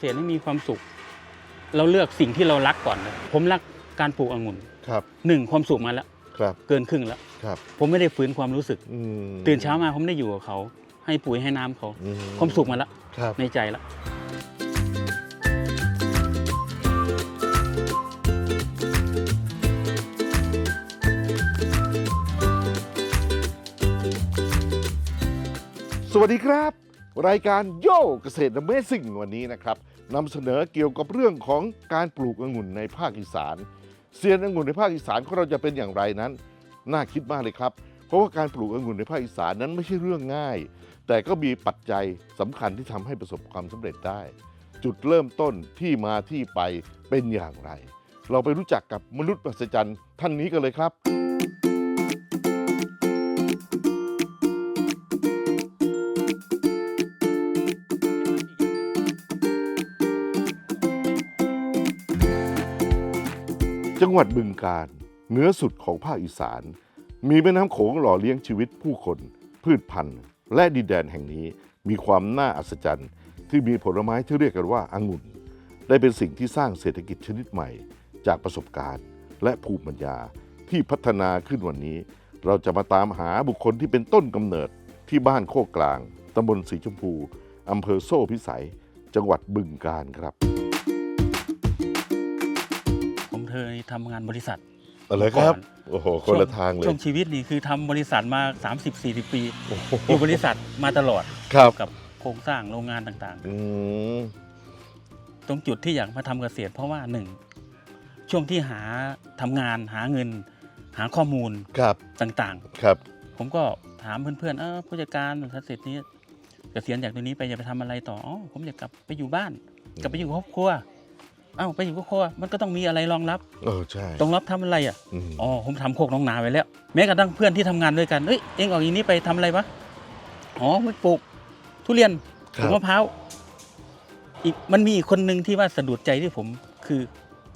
ษตรให้มีความสุข เราเลือกสิ่งที่เรารักก่อนเลยผมรักการปลูกองุ่นครับหนึ่งความสุขมาแล้วครับเกินครึ่งแล้วครับ ผมไม่ได้ฝืนความรู้สึก อืม ตื่นเช้ามาผมได้อยู่กับเขา ให้ปุ๋ยให้น้ำเขา อืความสุขมาแล้วครับในใจแล้วสวัสดีครับ รายการโย่เกษตรเมซิ่งวันนี้นะครับนำเสนอเกี่ยวกับเรื่องของการปลูกองุ่นในภาคอีสานเซียนองุ่นในภาคอีสานของเราจะเป็นอย่างไรนั้น น่าคิดมากเลยครับ เพราะว่าการปลูกองุ่นในภาคอีสานนั้นไม่ใช่เรื่องง่าย แต่ก็มีปัจจัยสำคัญที่ทำให้ประสบความสำเร็จได้ จุดเริ่มต้นที่มาที่ไปเป็นอย่างไร เราไปรู้จักกับมนุษย์มหัศจรรย์ท่านนี้กันเลยครับ จังหวัดบึงกาฬเหนือสุดของภาคอีสาน มีแม่น้ำโขงหล่อเลี้ยงชีวิตผู้คน พืชพันธุ์ และดินแดนแห่งนี้มีความน่าอัศจรรย์ ที่มีผลไม้ที่เรียกกันว่าองุ่น ได้เป็นสิ่งที่สร้างเศรษฐกิจชนิดใหม่ จากประสบการณ์ และภูมิปัญญาที่พัฒนาขึ้นวันนี้ เราจะมาตามหาบุคคลที่เป็นต้นกำเนิดที่บ้านโคกกลางตำบลสีชมพูอำเภอโซ่พิสัย จังหวัดบึงกาฬครับ เคยทำงานบริษัทอะไรครับก่อนโอ้โห คนละทางเลย ช่วงชีวิตนี่คือทำบริษัทมา 30-40 ปี โอ้โหอยู่บริษัทมาตลอดครับกับโครงสร้างโรงงานต่างอืมๆ ตรงจุดที่อยากมาทำเกษตร เพราะว่าหนึ่งช่วงที่หาทำงานหาเงิน หาข้อมูลครับต่างครับ ๆ ผมก็ถามเพื่อนๆเออผู้จัดการถ้าเสร็จนี้เกษียณจากตรงนี้ไปจะไปทำอะไรต่ออ๋อผมอยากกลับไปอยู่บ้าน กลับไปอยู่กับครอบครัวเอ้าไปอยู่กับครอบครัวมันก็ต้องมีอะไรรองรับเออใช่รองรับทำอะไรอะอืมอ๋อผมทำโคกน้องนาไว้แล้ว แม้กระทั่งเพื่อนที่ทำงานด้วยกันเอ้ยเอ็งออกอย่างนี้ไปทำอะไรวะอ๋อไปปลูก ทุเรียนคปลูรักบมะพร้าวอีกมันมีอีกคนหนึ่งที่ว่าสะดุดใจที่ผม คือ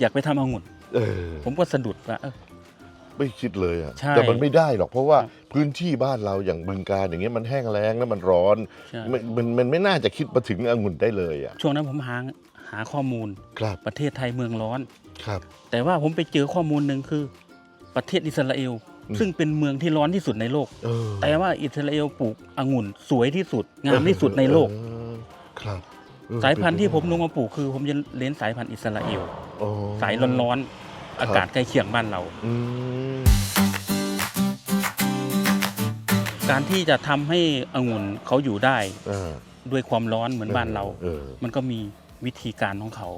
อยากไปทำองุ่น เออผมก็สะดุดว่าเออ ไม่คิดเลยอะใช่แต่มันไม่ได้หรอกเพราะว่าครับพื้นที่บ้านเราอย่างบึงการอย่างเงี้ยมันแห้งแล้งแล้วมันร้อนใช่ มันมันมันไม่น่าจะคิดมาถึงองุ่นได้เลยอะช่วงนั้นผมหาหาข้อมูลครับประเทศไทยเมืองร้อนครับ แต่ว่าผมไปเจอข้อมูลหนึ่งคือ ประเทศอิสราเอลอืมซึ่งเป็นเมืองที่ร้อนที่สุดในโลก เออแต่ว่าอิสราเอลปลูกองุ่นสวยที่สุดงามที่สุดในโลก เออครับเออสายพันธุ์ที่ผมเป็ลงมาปลูกคือ ผมจะเล้นสายพันธุ์อิสราเอลอ๋อสายร้อนๆอากาศใกล้เคียงบ้านเรา อืมการที่จะทำให้องุ่นเขาอยู่ได้อ่าด้วยความร้อนเหมือนบ้านเราเออมันก็มี วิธีการของเขา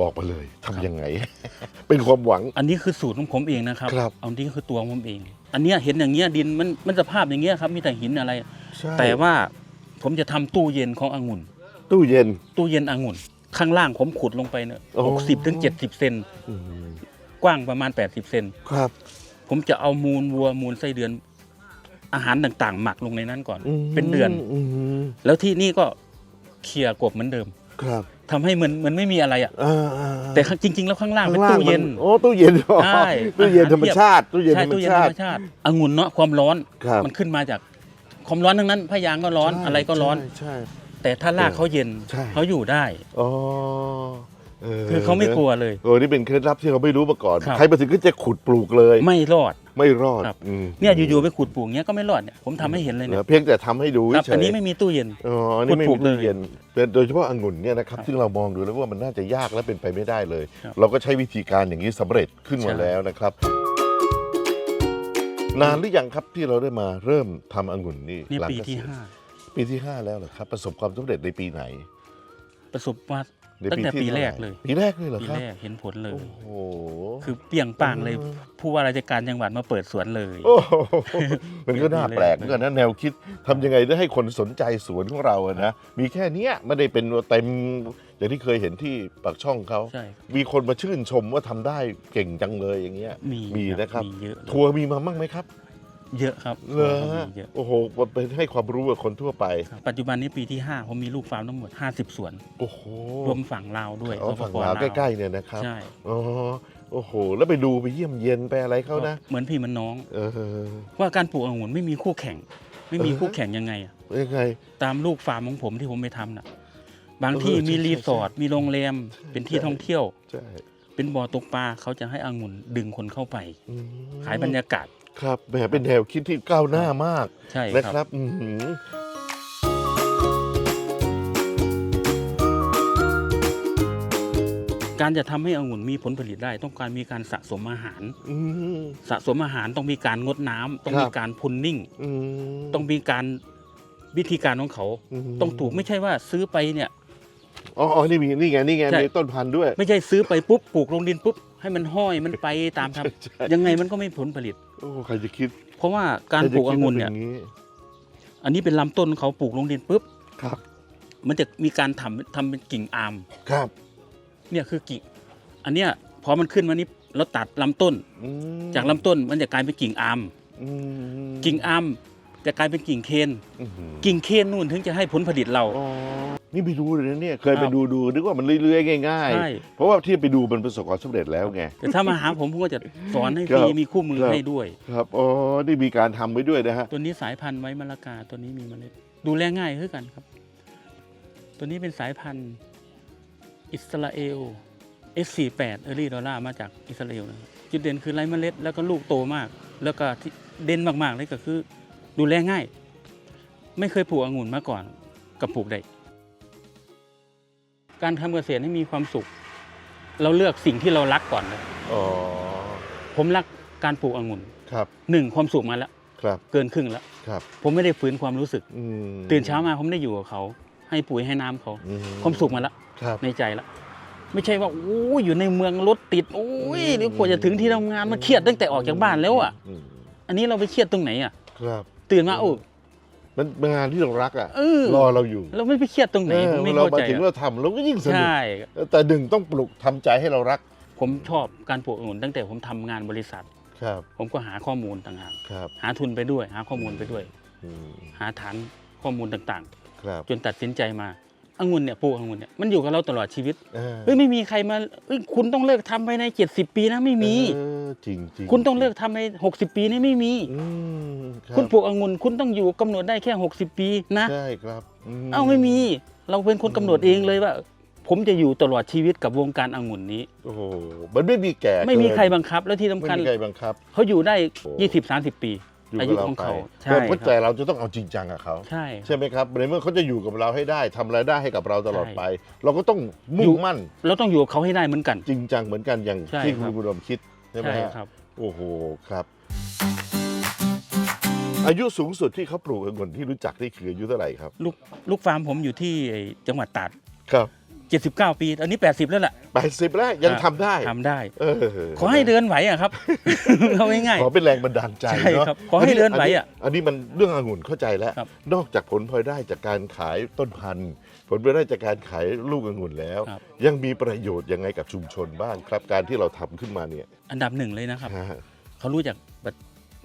บอกไปเลยทำยังไง เป็นความหวัง อันนี้คือสูตรของผมเองนะครับครับอันนี้คือตัวของผมเอง อันเนี้ยเห็นอย่างเงี้ยดินมันมันสภาพอย่างเงี้ยครับมีแต่หินอะไร ใช่แต่ว่าผมจะทำตู้เย็นขององุ่น ตู้เย็น ตู้เย็นองุ่น ข้างล่างผมขุดลงไปเนี่ยโอ้ หกสิบถึงเจ็ดสิบเซนอืมกว้างประมาณแปดสิบเซนครับผมจะเอามูลวัวมูลไส้เดือน อาหารต่างๆ หมักลงในนั้นก่อนอืมเป็นเดือน มแล้วที่นี่ก็เคลียร์กบเหมือนเดิม ครับ ทำให้เหมือนเหมือนไม่มีอะไรอะอ่าอ่าอ่าแต่ข้างจริง ๆ แล้วข้างล่างเป็นข้ตู้เย็น มัโอ้ตู้เย็นเหรอใช่ตู้เย็นอาหาร ธรรมชาติตู้เย็นธใช่รรมตู้เย็นธชารรติมชาติองุ่นเนาะความร้อนครับ มันขึ้นมาจากความร้อนทั้งนั้นพยางก็ร้อนใช่อะไรก็ร้อน ใช่ใช่ แต่ถ้ารากเขาเย็นใช่ เขาอยู่ได้ อ๋อ คือเขาไม่กลัวเลยโอ้นี่เป็นเคล็ดลับที่เราไม่รู้มาก่อน ครับ ใครมาถึงก็จะขุดปลูกเลย ไม่รอด ไม่รอดครับมเนี่ยอยู่ๆไปขุดปลูกเงี้ยก็ไม่รอดเนี่ยผมทำให้เห็นเลยเนี่ยเพียงแต่ทำให้ดูครับเฉยอันนี้ไม่มีตู้เย็นอ๋ออันนี่ไม่ขุมีดปลูกตู้เลยเย็นเป็นโดยเฉพาะองุ่นเนี่ยนะครับครับซึ่งเรามองดูแล้วว่ามันน่าจะยากและเป็นไปไม่ได้เลย ครับเราก็ใช้วิธีการอย่างนี้สำเร็จขึ้นมาใช่ แล้วนะครับ นานหรือยังครับที่เราได้มาเริ่มทำองุ่นนี่นี่หลังปีเกษีที่ยณห้าปีที่ห้าแล้วเหรอครับ ประสบความสำเร็จในปีไหน ประสบมา ในตั้งแต่ที่ปีแรกท่าไหเลย ปีแรกเลยเหรอปีครับ แรกเห็นผลเลย โอ้โห คือเปรี้ยงป้างเลย เออ ผู้ว่าราชการจังหวัดมาเปิดสวนเลย โอ้โหมันก็น่าปีแรกแปลกเหมือนกันนะแนวคิดทำยังไงได้ให้คนสนใจสวนของเราอะนะ มีแค่เนี้ยไม่ได้เป็นเต็มอย่างที่เคยเห็นที่ปากช่องเขา ใช่มีคนมาชื่นชมว่าทำได้เก่งจังเลยอย่างเงี้ย มีมีนะครับ มีเยอะเลยทัวร์มีมาบ้างไหมครับ เยอะครับเหรอมีเยอะโอ้โหไปให้ความรู้กับคนทั่วไป ครับปัจจุบันนี้ปีที่ 5 ผมมีลูกฟาร์มทั้งหมด 50 สวน โอ้โหรวมฝั่งลาวด้วยอ๋อฝั่งสปปลาวใกล้ๆเนี่ยนะครับใช่อ๋อโอ้โห แล้วไปดูไปเยี่ยมเยียนไปอะไรเขานะเหมือนพี่เหมันน้อง เออ ว่าการปลูกองุ่นไม่มีคู่แข่ง ไม่มีเออคู่แข่งยังไงอะยังไง ตามลูกฟาร์มของผมที่ผมไปทำน่ะ บางที่เออใช่มีใช่รีสอร์ทมีโรงแรมเป็นที่ใช่ ท่องเที่ยว ใช่เป็นบ่อตกปลาเขาจะให้องุ่นดึงคนเข้าไป อืมขายบรรยากาศ ครับแหมเป็นแนวคิดที่ก้าวหน้ามากใช่นะคครับรับอื้อหือการจะทำให้องุ่นมีผลผลิตได้ ต้องการมีการสะสมอาหาร อืม สะสมอาหารต้องมีการงดน้ำต้องครับมีการพุนนิ่ง อืมต้องมีการวิธีการของเขา มต้องถูกไม่ใช่ว่าซื้อไปเนี่ย อ๋ออ๋อนี่มีนี่ไงนี่ไงใช่ มีต้นพันธุ์ด้วย ไม่ใช่ซื้อไปปุ๊บปลูกลงดินปุ๊บให้มันห้อยมันไปตามธรรมใช่ยังไงมันก็ไม่ผลผลิต โอ้ใครจะคิดเพราะว่าการใคปลูกจะอคิดงุ่นว่าเนี่ยป็างอันนี้เป็นลำต้นเขาปลูกลงดินปุ๊บครับ มันจะมีการทำทำเป็นกิ่งอามครับ เนี่ยคือกิ่ง อันเนี้ยพอมันขึ้นมานี่เราตัดลำต้นอืมจากลำต้นมันจะกลายเป็นกิ่งอามอืมกิ่งอาม จะกลายเป็นกิ่งเคน อื้อหือกิ่งเคนนู่นถึงจะให้ผลผลิตเรา อ๋อนี่ไปดูเลยนะเนี่ยเคยคไปรับดูดูนึกว่ามันเรื่อยๆง่ายใช่ ๆ เพราะว่าที่ไปดูมันประสบความสำเร็จแล้วไง แต่ถ้ามาหาผมผมก็จะสอนให้ครัฟรีบมีคู่มือครับ ให้ด้วย ครับอ๋อนี่มีการทำไว้ด้วยนะฮะตัวนี้สายพันธุ์ไว้มะละกาตัวนี้มีเมล็ดดูแลง่ายคือกันครับ ตัวนี้เป็นสายพันธุ์อิสราเอล S48 เออรี่ดอลลาร์มาจากอิสราเอลนะครับจุดเด่นคือไรเมล็ด แล้วก็ลูกโตมาก แล้วก็ที่เด่นมากๆเลยก็คือ ดูแลง่าย ไม่เคยปลูกองุ่นมาก่อนกับปลูกได้ การทำเกษตรให้มีความสุข เราเลือกสิ่งที่เรารักก่อนเลยอ๋อผมรักการปลูกองุ่นครับหนึ่งความสุขมาแล้วครับเกินครึ่งแล้วครับ ผมไม่ได้ฝืนความรู้สึกอืม ตื่นเช้ามาผมได้อยู่กับเขา ให้ปุ๋ยให้น้ำเขา อืความสุขมาแล้วครับ ในใจแล้วไม่ใช่ว่าโอ้ยอยู่ในเมืองรถติดโอ้ยเดี๋ยวกว่าจะถึงที่ทำงานมันเครียดตั้งแต่ออกจากบ้านแล้วอะมอันนี้เราไปเครียดตรงไหนอะ ครับ ตื่นมาโอ้มันเป็นงานที่เรารักอะเออรอเราอยู่เราไม่ไปเครียดตรงไหนเออผมไม่เราเข้ามาใจถึงอะเราทำเราก็ยิ่งสนุกใช่แต่หนึ่งต้องปลุกทำใจให้เรารัก ผมชอบการปลูกองุ่นตั้งแต่ผมทำงานบริษัทครับ ผมก็หาข้อมูลต่างหากครับหาทุนไปด้วย หาข้อมูลไปด้วยอืมหาฐานข้อมูลต่างครับๆจนตัดสินใจมา องุ่นเนี่ยปลูกองุ่นเนี่ยมันอยู่กับเราตลอดชีวิตเออเฮ้ยไม่มีใครมาเอ้ยคุณต้องเลิกทำภายใน70ปีนะไม่มี เออจริงจริงคุณต้องเลิกทำใน60ปีนี่ไม่มี อืมรับคุณปลูกองุ่นคุณต้องอยู่กำหนดได้แค่60ปีนะใช่ครับเอ้าไม่มี เราเป็นคนกำหนดเองเลยว่า ผมจะอยู่ตลอดชีวิตกับวงการองุ่นนี้ โอ้โหมันไม่มีแก่ไม่มีเกินใครบังคับ และที่สำไม่คัญมีใครบังคับ เขาอยู่ได้โอ้20 30ปี อยู่อากับยุเราของไปเขาแต่ใช่เพราะคแต่รับเราจะต้องเอาจริงจังกับเขาใช่ครับใช่ไหมครับในเมื่อเขาจะอยู่กับเราให้ได้ทำรายได้ให้กับเราตลอดใช่ไป เราก็ต้องมุ่อยู่งมั่นเราต้องอยู่กับเขาให้ได้เหมือนกัน จริงจังเหมือนกันอย่างใช่ที่คคุรัณบบุญรมคิดใช่ไหมใช่ฮะ ครับ โอ้โหครับ อายุสูงสุดที่เขาปลูกองุ่นที่รู้จักนี่คืออายุเท่าไหร่ครับ ลูกลูกฟาร์มผมอยู่ที่ไอ้จังหวัดตราดครับ 79 ปี อันนี้ 80 แล้วล่ะแปดสิบแล้วยังทำได้ทำได้ เออขอให้เดินไหวอะครับ เอาง่ายขอเป็นแรงบันดาลใจใช่เนาะครับขอให้เดินไหวอะอันนี้มันเรื่ององุ่นเข้าใจแล้ว ครับนอกจากผลพลอยได้จากการขายต้นพันธุ์ ผลพลอยได้จากการขายลูกองุ่นแล้ว ครับ ยังมีประโยชน์ยังไงกับชุมชนบ้างครับการที่เราทำขึ้นมาเนี่ยอันดับหนึ่งเลยนะครับ ฮะเขารู้จักแบบ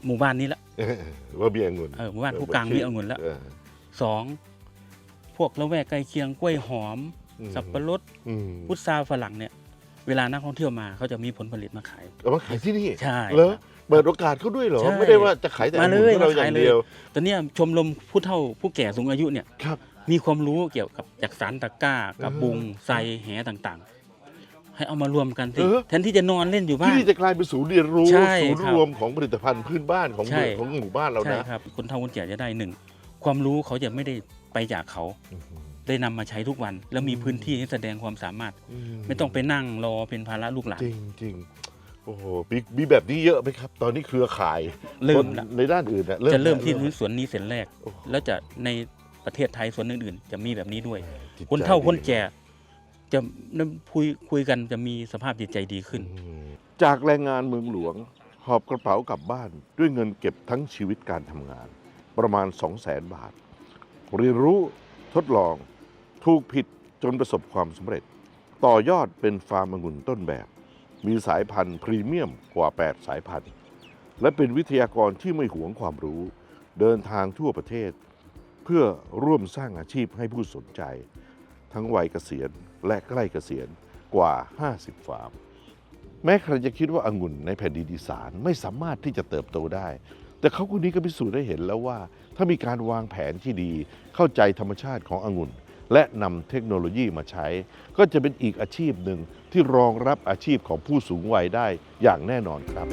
หมู่บ้านนี้ละเออว่ามีองุ่นเออหมู่บ้านผู้กลางมีองุ่นแล้วเออสองพวกละแวกใกล้เคียงกล้วยหอมอืม สับปะรดอืมพุทราฝรั่งเนี่ย เวลานักท่องเที่ยวมาเขาจะมีผลผลิตมาขายเอามาขายที่นี่ใช่ เหรอเปิดโอกาสเขาด้วยเหรอ ใช่ไม่ได้ว่าจะขายแต่มาองุ่นเลยให้เรามาอขายย่างเลย เดียว ตอนเนี้ยชมรมผู้เฒ่าผู้แก่สูงอายุเนี่ย ครับ มีความรู้เกี่ยวกับจากสารตะกร้ากับเออบุงไซแหต่างๆ ให้เอามารวมกันสิเออ แทนที่จะนอนเล่นอยู่ที่บ้าน นี่จะกลายเป็นศูนย์เรียนรู้ ใช่ศูนย์ครับรวมของผลิตภัณฑ์พื้นบ้านของใช่ เมืองของหมู่บ้านเราใช่นะครับ คนเฒ่าคนแก่จะได้หนึ่งความรู้เขาจะไม่ได้ไปจากเขา อื้อหือ ได้นำมาใช้ทุกวัน แล้วมีอืมพื้นที่ให้แสดงความสามารถ ไม่ต้องไปนั่งรอเป็นภาระลูกหลาน จริงจริงโอ้โหมีมีแบบนี้เยอะไหมครับ ตอนนี้เครือข่ายเริ่คมนละ ในด้านอื่นน่จะเริ่มที่แล้ว สวนนี้เสร็จแรก โอ้โห แล้วจะในประเทศไทยส่วนอื่นๆ จะมีแบบนี้ด้วย จิตใจคนเฒ่าคนดีแก่จะคุยคุยกันจะมีสภาพจิตใจดีขึ้น อืมจากแรงงานเมืองหลวง หอบกระเป๋ากลับบ้าน ด้วยเงินเก็บทั้งชีวิตการทำงาน ประมาณ 2 0 0แสนบาท เรียนรู้ทดลอง ถูกผิดจนประสบความสำเร็จ ต่อยอดเป็นฟาร์มองุ่นต้นแบบ มีสายพันธุ์พรีเมียมกว่า 8 สายพันธุ์ และเป็นวิทยากรที่ไม่หวงความรู้ เดินทางทั่วประเทศ เพื่อร่วมสร้างอาชีพให้ผู้สนใจ ทั้งวัยเกษียณและใกล้เกษียณกว่า 50 ฟาร์ม แม้ใครจะคิดว่าองุ่นในแผ่นดินอีสานไม่สามารถที่จะเติบโตได้ แต่เขาคนนี้ก็พิสูจน์ได้เห็นแล้วว่า ถ้ามีการวางแผนที่ดีเข้าใจธรรมชาติขององุ่น และนำเทคโนโลยีมาใช้ ก็จะเป็นอีกอาชีพหนึ่งที่รองรับอาชีพของผู้สูงวัยได้อย่างแน่นอนครับ